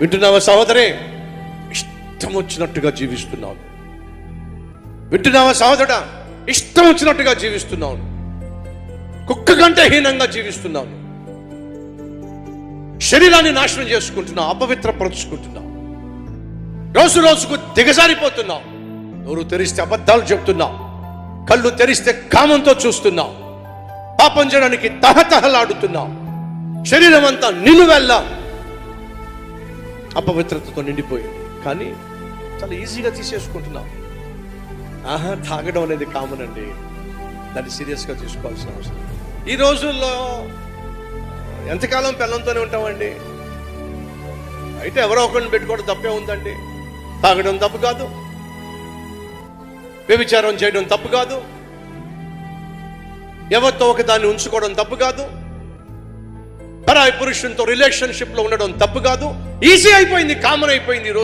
వింటున్నావా సహోదరే? ఇష్టం వచ్చినట్టుగా జీవిస్తున్నావు. వింటున్నావా సహోదరా ఇష్టం వచ్చినట్టుగా జీవిస్తున్నావు. కుక్క కంటే హీనంగా జీవిస్తున్నావు. శరీరాన్ని నాశనం చేసుకుంటున్నావు అపవిత్రపరుచుకుంటున్నావు. రోజు రోజుకు దిగజారిపోతున్నావు. నోరు తెరిస్తే అబద్ధాలు చెప్తున్నావు. కళ్ళు తెరిస్తే కామంతో చూస్తున్నావు. పాపం చేయడానికి తహతహలాడుతున్నావు. శరీరం అంతా నిలువెల్ల అపవిత్రతతో నిండిపోయింది కానీ చాలా ఈజీగా తీసేసుకుంటున్నాం ఆహా తాగడం అనేది కామన్ అండి. దాన్ని సీరియస్గా తీసుకోవాల్సిన అవసరం. ఈ రోజుల్లో ఎంతకాలం పిల్లలతోనే ఉంటామండి? అయితే ఎవరో ఒకరిని పెట్టుకోవడం తప్పే ఉందండి. తాగడం తప్పు కాదు. వ్యభిచారం చేయడం తప్పు కాదు. ఎవరితో ఒక దాన్ని ఉంచుకోవడం తప్పు కాదు. పరాయి పురుషునితో రిలేషన్షిప్లో ఉండడం తప్పు కాదు ఈజీ అయిపోయింది కామన్ అయిపోయింది రోజు